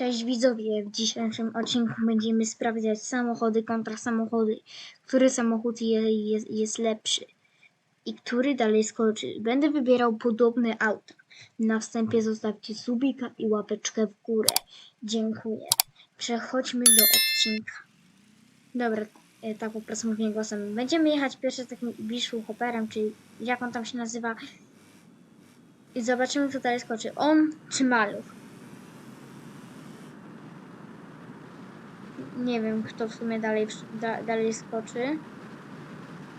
Cześć widzowie, w dzisiejszym odcinku będziemy sprawdzać samochody kontra samochody. Który samochód je, jest, jest lepszy i który dalej skoczy. Będę wybierał podobne auta. Na wstępie zostawcie subika i łapeczkę w górę. Dziękuję. Przechodźmy do odcinka. Dobra, e, tak po prostu mówię głosem. Będziemy jechać pierwszy takim Ibiszu Hopperem, czyli jak on tam się nazywa. I zobaczymy kto dalej skoczy. On czy Maluch. Nie wiem, kto w sumie dalej, da, dalej skoczy.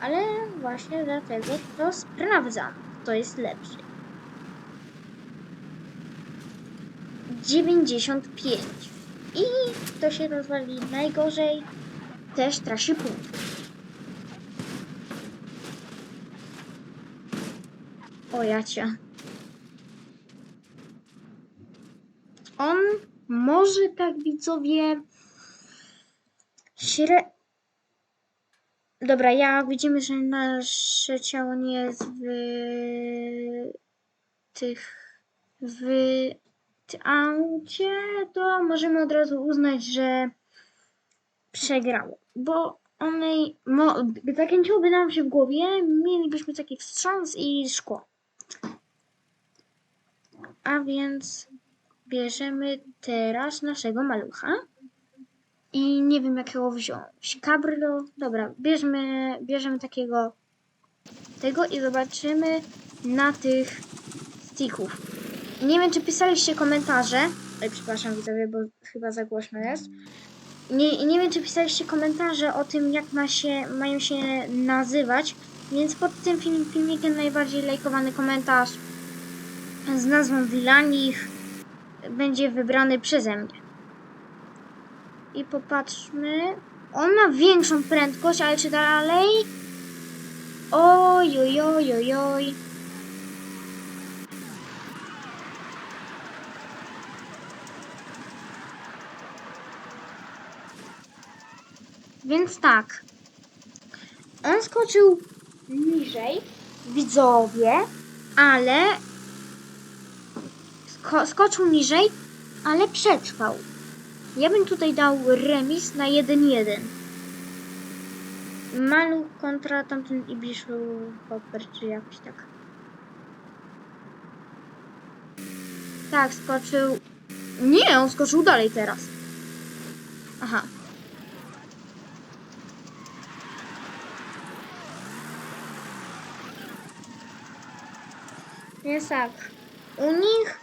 Ale właśnie dlatego to sprawdzam, kto jest lepszy. 95. I kto się rozwali najgorzej, też traci punkt. O jacia. On może tak widzowie Śre... Dobra, jak widzimy, że nasze ciało nie jest w tych w aucie, to możemy od razu uznać, że przegrało. Bo onej, mo, zakręciłoby nam się w głowie, mielibyśmy taki wstrząs i szkło. A więc bierzemy teraz naszego malucha. I nie wiem jakiego wziąć. Cabrio. Dobra, bierzmy, bierzemy takiego tego i zobaczymy na tych sticków. Nie wiem, czy pisaliście komentarze. Oj, przepraszam widzowie, bo chyba za głośno jest. Nie, nie wiem, czy pisaliście komentarze o tym, jak ma się, mają się nazywać. Więc pod tym film, filmikiem najbardziej lajkowany komentarz z nazwą Wilanich będzie wybrany przeze mnie i popatrzmy. On ma większą prędkość, ale czy dalej? Oj, oj, oj, oj, oj. Więc tak. On skoczył niżej, widzowie, ale sko skoczył niżej, ale przetrwał. Ja bym tutaj dał remis na 1-1. Maluch kontra tamten Ibiszu Hopper, czy jakoś tak. Tak, skoczył... Nie, on skoczył dalej teraz. Aha. Jest tak. U nich...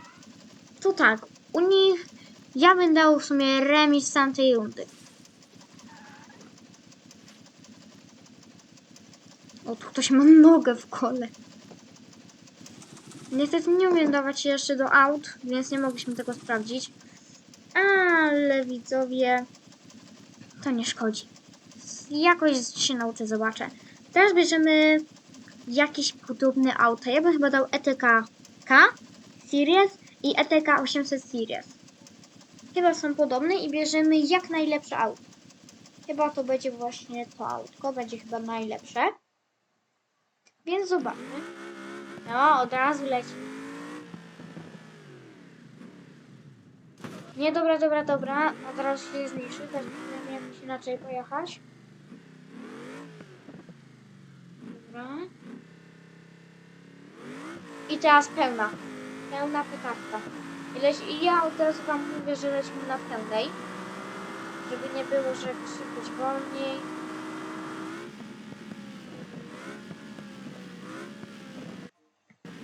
To tak. U nich ja bym dał w sumie remis tamtej rundy. O, tu ktoś ma nogę w kole. Niestety nie umiem dawać się jeszcze do aut, więc nie mogliśmy tego sprawdzić. Ale widzowie, to nie szkodzi. Jakoś się nauczę, zobaczę. Teraz bierzemy jakieś podobne auta. Ja bym chyba dał ETK K Series i ETK 800 Series chyba są podobne i bierzemy jak najlepsze auto. Chyba to będzie właśnie to autko, będzie chyba najlepsze. Więc zobaczmy. No, od razu leci. Nie, dobra, dobra, dobra. Od razu się zmniejszy, też nie jakoś inaczej pojechać. Dobra. I teraz pełna. Pełna petarda. Ileś, I ja od razu wam mówię, że lecimy na pełnej. Żeby nie było, że krzyczeć wolniej.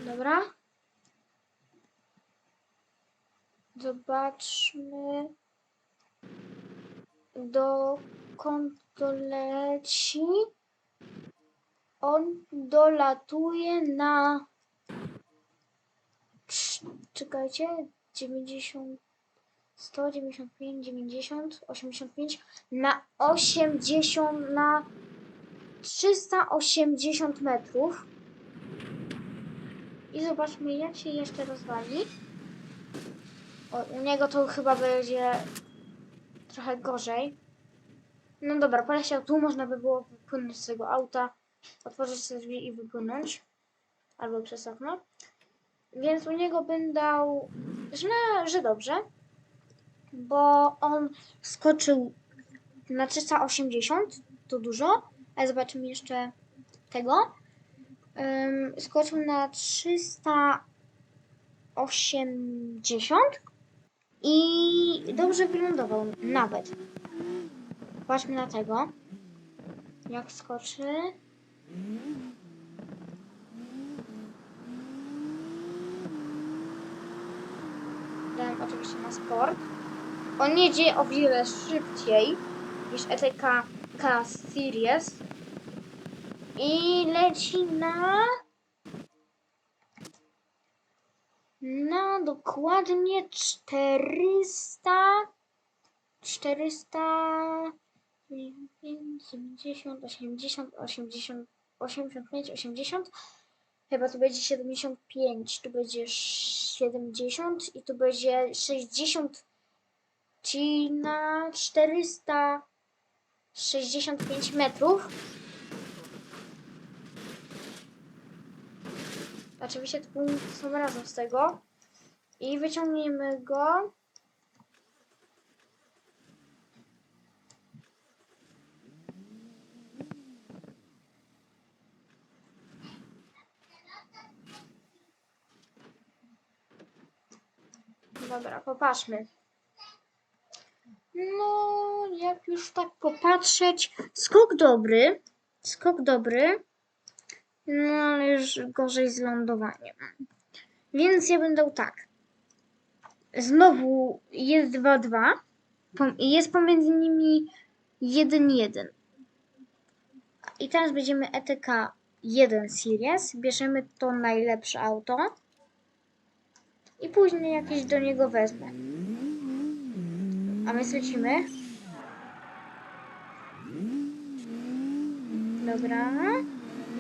Dobra. Zobaczmy. Dokąd to leci? On dolatuje na czekajcie, 90, 195, 90, 85, na 80, na 380 metrów. I zobaczmy, jak się jeszcze rozwali. O, u niego to chyba będzie trochę gorzej. No dobra, poleciał tu, można by było wypłynąć z tego auta, otworzyć sobie drzwi i wypłynąć. Albo przez okno. Więc u niego bym dał, że, że dobrze. bo on skoczył na 380, to dużo, ale zobaczymy jeszcze tego. Ym, skoczył na 380 i dobrze wylądował nawet. Patrzmy na tego. Jak skoczy. Dałem oczywiście na sport. On jedzie o wiele szybciej niż ETK K Series. I leci na... Na dokładnie 400... 400... 70, 80, 80, 85, 80. Chyba tu będzie 75, tu będzie 70 i tu będzie 60, czyli na 465 metrów. Oczywiście te punkty są razem z tego. I wyciągniemy go. Dobra, popatrzmy. No, jak już tak popatrzeć, skok dobry, skok dobry, no ale już gorzej z lądowaniem. Więc ja dał tak. Znowu jest 2-2 pom- i jest pomiędzy nimi 1-1. I teraz będziemy ETK 1 Series, bierzemy to najlepsze auto i później jakieś do niego wezmę. A my lecimy. Dobra.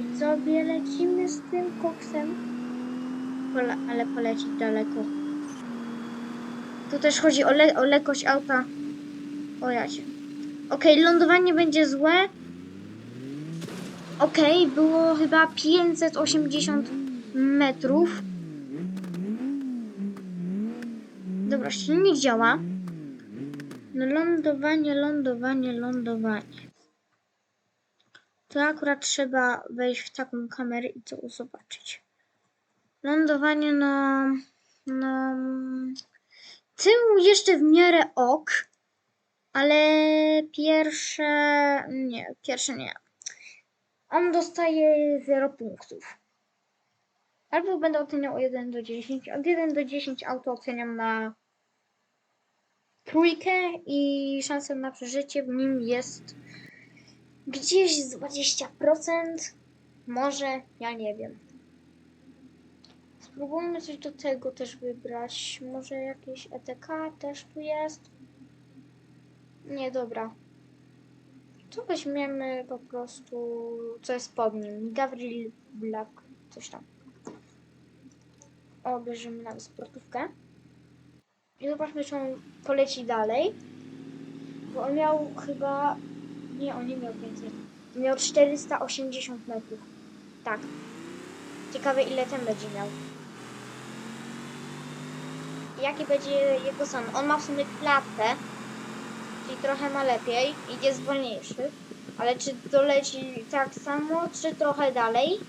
I sobie lecimy z tym koksem. Pole, ale polecić daleko. Tu też chodzi o, le, o auta. O jacie. Okej, lądowanie będzie złe. Okej, było chyba 580 metrów. Dobra, silnik działa. No lądowanie, lądowanie, lądowanie. To akurat trzeba wejść w taką kamerę i to zobaczyć. Lądowanie, no... No... Tył jeszcze w miarę ok, ale pierwsze... Nie, pierwsze nie. On dostaje 0 punktów. Albo będę oceniał od 1 do 10. Od 1 do 10 auto oceniam na trójkę i szansa na przeżycie w nim jest gdzieś z 20%. Może, ja nie wiem. Spróbujmy coś do tego też wybrać. Może jakieś ETK też tu jest. Nie, dobra. To weźmiemy po prostu, co jest pod nim. Gavril Black, coś tam. O, bierzemy nawet sportówkę. I zobaczmy, czy on poleci dalej. Bo on miał chyba... Nie, on nie miał więcej. Miał 480 metrów. Tak. Ciekawe, ile ten będzie miał. Jaki będzie jego son? On ma w sumie klatkę, czyli trochę ma lepiej i jest wolniejszy. Ale czy doleci tak samo, czy trochę dalej?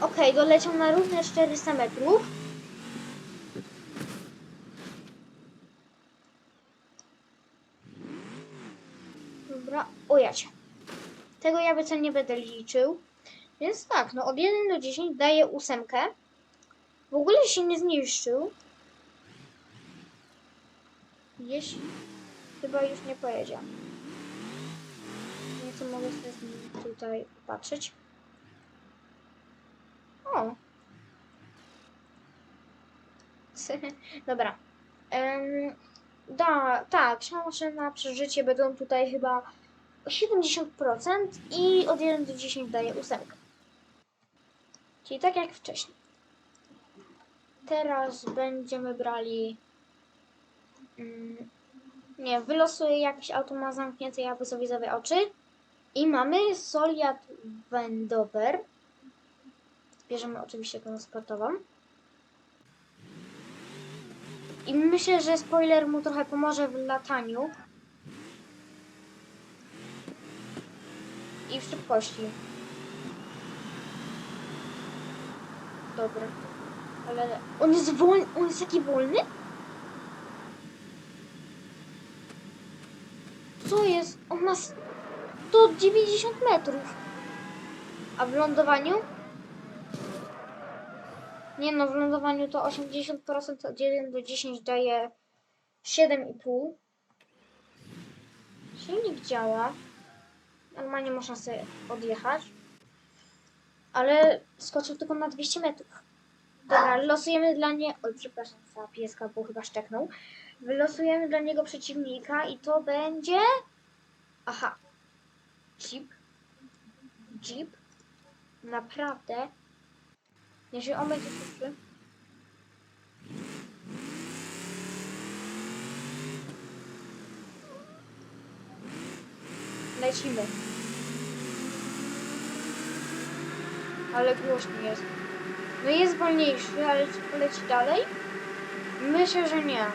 Okej, doleciał na równe 400 metrów. Dobra, ujać. Tego ja co nie będę liczył. Więc tak, no od 1 do 10 daję ósemkę. W ogóle się nie zniszczył. Jeśli... Chyba już nie pojedzie. Nieco mogę sobie tutaj patrzeć. O. Dobra. Um, da, tak, szanse na przeżycie będą tutaj chyba 70% i od 1 do 10 daję 8. Czyli tak jak wcześniej. Teraz będziemy brali. Mm, nie, wylosuję jakieś auto ma zamknięte jakby sobie zawie oczy. I mamy Soliad Wendover. Bierzemy oczywiście tą sportową. I myślę, że spoiler mu trochę pomoże w lataniu. I w szybkości. Dobra. Ale on jest wolny, on jest taki wolny? Co jest? On ma 190 metrów. A w lądowaniu? Nie no, w lądowaniu to 80% od 1 do 10 daje 7,5. Silnik działa. Normalnie można sobie odjechać. Ale skoczył tylko na 200 metrów. Dobra, losujemy dla nie... Oj, przepraszam za pieska, bo chyba szczeknął. Wylosujemy dla niego przeciwnika i to będzie... Aha. Jeep. Jeep. Naprawdę. Jeżeli on będzie szybszy. Lecimy. Ale głośny jest. No jest wolniejszy, ale czy poleci dalej? Myślę, że nie.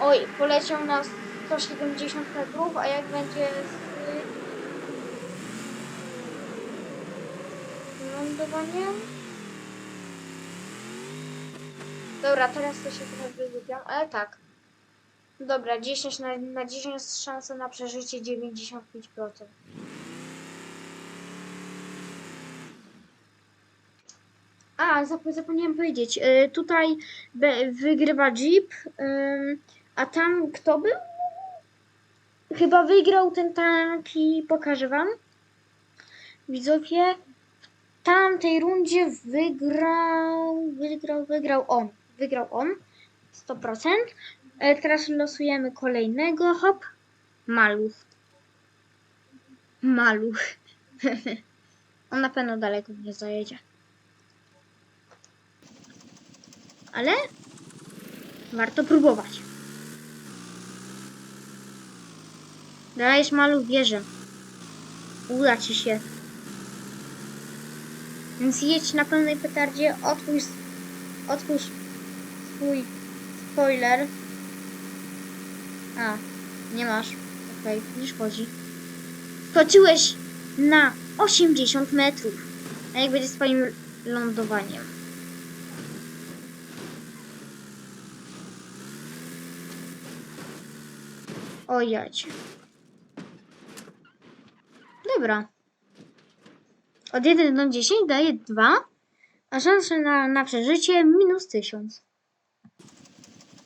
Oj, poleciał na 170 metrów, a jak będzie z lądowaniem? Dobra, teraz to się trochę wygłupiam, ale tak. Dobra, 10 na, na 10 jest szansa na przeżycie 95%. A, zap- zapomniałem powiedzieć. y, tutaj wygrywa Jeep, a tam kto był? Chyba wygrał ten taki, pokażę wam. Widzowie, w tamtej rundzie wygrał, wygrał, wygrał on. Wygrał on, 100%. E, teraz losujemy kolejnego, hop, maluch. Maluch. on na pewno daleko nie zajedzie. ale warto próbować. Dajesz malu wierzę. Uda ci się. Więc jedź na pełnej petardzie, otwórz, otwórz swój spoiler. A, nie masz. Okej, okay, nie szkodzi. Skoczyłeś na 80 metrów. A jak będzie swoim lądowaniem? O jacie. Dobra. Od 1 do 10 daje 2, a szansa na, na przeżycie minus 1000.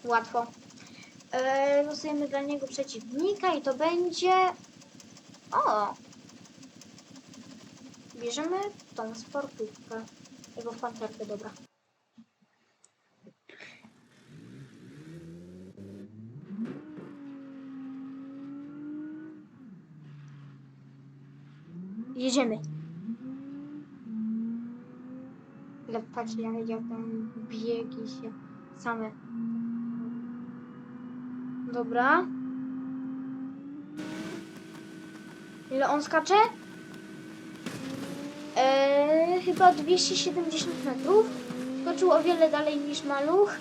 Łatwo. Eee, losujemy dla niego przeciwnika i to będzie... O! Bierzemy tą sportówkę. Jego panterkę, dobra. Jedziemy. Ale patrz, jak tam biegi się same. Dobra. Ile on skacze? Eee, chyba 270 metrów. Skoczył o wiele dalej niż maluch.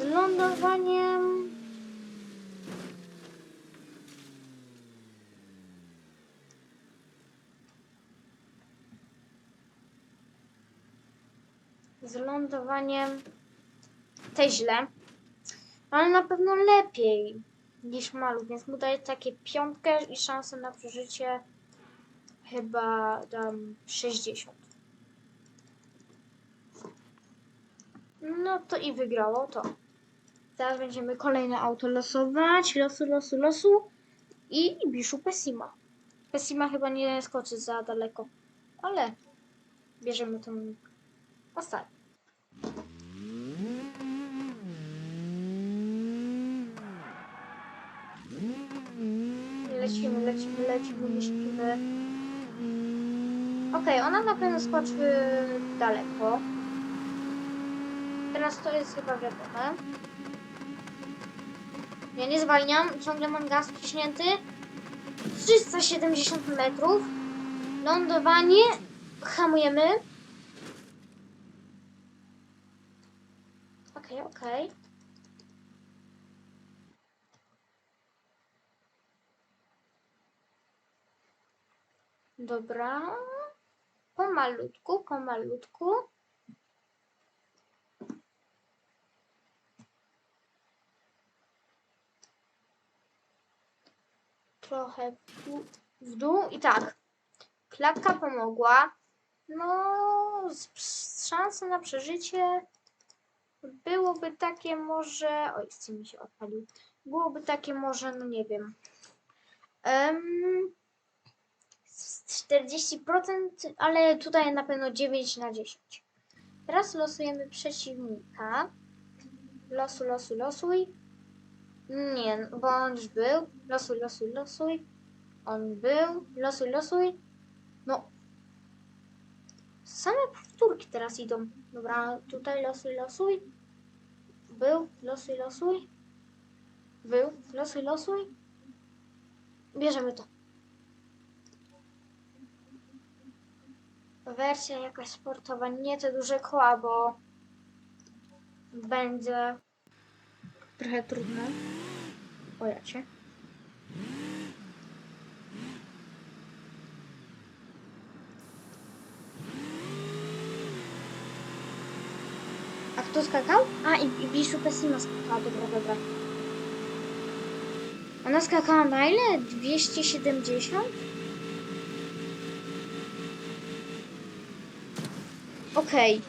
Z lądowaniem... z lądowaniem też źle, ale na pewno lepiej niż maluch, więc mu daję takie piątkę i szansę na przeżycie chyba dam 60. No to i wygrało to. Teraz będziemy kolejne auto losować. Losu, losu, losu. I Biszu Pessima. Pessima chyba nie skoczy za daleko, ale bierzemy tą ostatnią. cicho nie. Okej, okay, ona na pewno skoczy daleko. Teraz to jest chyba wiadomo. Ja nie zwalniam, ciągle mam gaz wciśnięty. 370 metrów. Lądowanie. Hamujemy. Okej, okay, okej. Okay. Dobra. Pomalutku, pomalutku. Trochę w dół, i tak. Klatka pomogła. No, szanse na przeżycie byłoby takie może. Oj, z mi się odpalił. Byłoby takie może, no nie wiem. Um, 40%, ale tutaj na pewno 9 na 10. Teraz losujemy przeciwnika. Losu, losu, losuj. Nie, bo on już był. Losuj, losuj, losuj. On był. Losuj, losuj. No. Same powtórki teraz idą. Dobra, tutaj losuj, losuj. Był, losuj, losuj. Był, losuj, losuj. Bierzemy to. Wersja jakaś sportowa, nie te duże koła, bo będzie trochę trudno. O ja cię. A kto skakał? A, i, i Wiszu Pessima skakała, dobra, dobra. Ona skakała na ile? 270? Okej.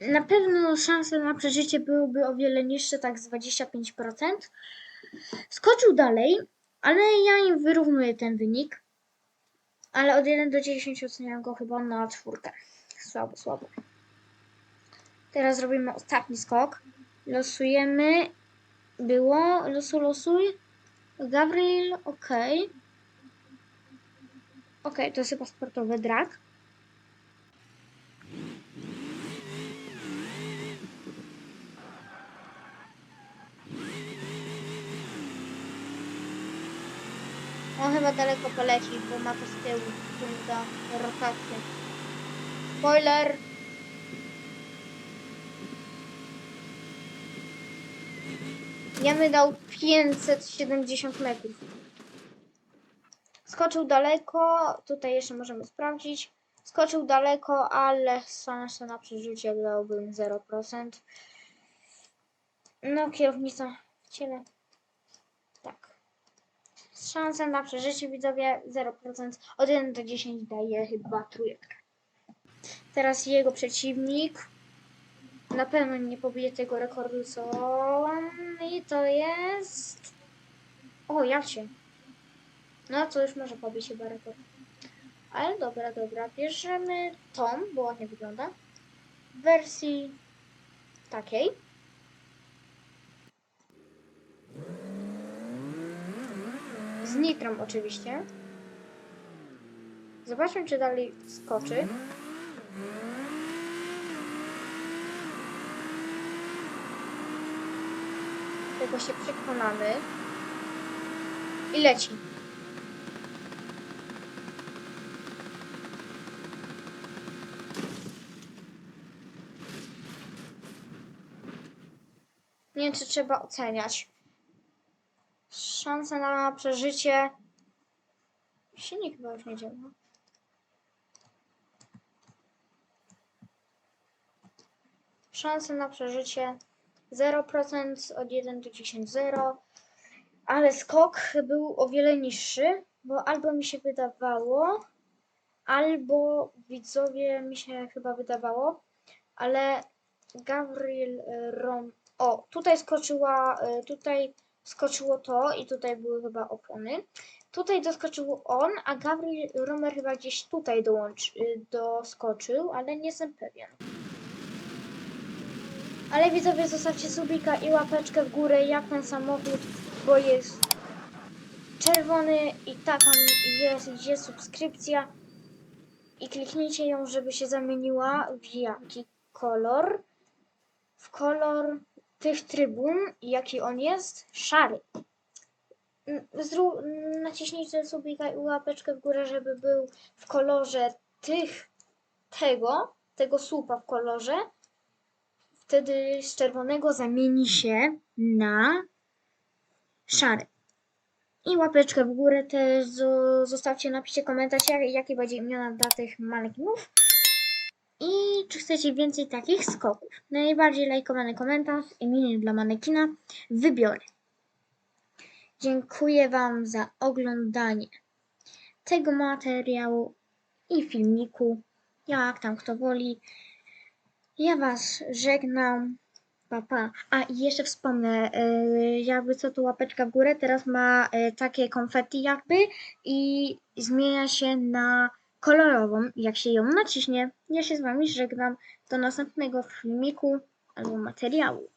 Na pewno szanse na przeżycie byłyby o wiele niższe, tak z 25%. Skoczył dalej, ale ja im wyrównuję ten wynik. Ale od 1 do 10 oceniam go chyba na czwórkę. Słabo, słabo. Teraz zrobimy ostatni skok. Losujemy. Było. Losu, losuj. Gabriel, ok. Ok, to jest chyba sportowy drag. On chyba daleko poleci, bo ma to z tyłu. Rotację. Spoiler! Ja bym dał 570 metrów. Skoczył daleko, tutaj jeszcze możemy sprawdzić. Skoczył daleko, ale szansa na przeżycie dałbym 0%. No, kierownica w ciele. Tak. Szansa na przeżycie widzowie 0%. Od 1 do 10 daje chyba trójkę. Teraz jego przeciwnik. Na pewno nie pobije tego rekordu, co i to jest. O, ja się. No, to już może pobić chyba rekord. Ale dobra, dobra. Bierzemy tą, bo ładnie wygląda. W wersji takiej. Z nitrą oczywiście. Zobaczmy, czy dalej skoczy. Tego się przekonamy. I leci. Nie wiem, czy trzeba oceniać. Szansa na przeżycie. Silnik chyba już nie działa. Szanse na przeżycie 0% od 1 do 10 0. Ale skok był o wiele niższy, bo albo mi się wydawało, albo widzowie mi się chyba wydawało, ale Gabriel Rom. O, tutaj skoczyła, e, tutaj skoczyło to i tutaj były chyba opony. Tutaj doskoczył on, a Gabriel Romer chyba gdzieś tutaj dołącz, y, doskoczył, ale nie jestem pewien. Ale widzowie, zostawcie subika i łapeczkę w górę jak ten samochód, bo jest czerwony i taka jest, jest subskrypcja. I kliknijcie ją, żeby się zamieniła w jaki kolor? W kolor tych trybun, jaki on jest? Szary. mm, mm, naciśnijcie subika i łapeczkę w górę, żeby był w kolorze tych, tego, tego słupa w kolorze. Wtedy z czerwonego zamieni się na szary. I łapeczkę w górę też zo- zostawcie, napiszcie komentarz, jak- jakie będzie imiona dla tych manekinów. I czy chcecie więcej takich skoków? Najbardziej lajkowany komentarz, imię dla manekina wybiorę. Dziękuję Wam za oglądanie tego materiału i filmiku, jak tam kto woli. Ja Was żegnam. Pa, pa. A jeszcze wspomnę, yy, jakby co tu łapeczka w górę, teraz ma yy, takie konfetti jakby i zmienia się na kolorową, jak się ją naciśnie. Ja się z Wami żegnam do następnego filmiku albo materiału.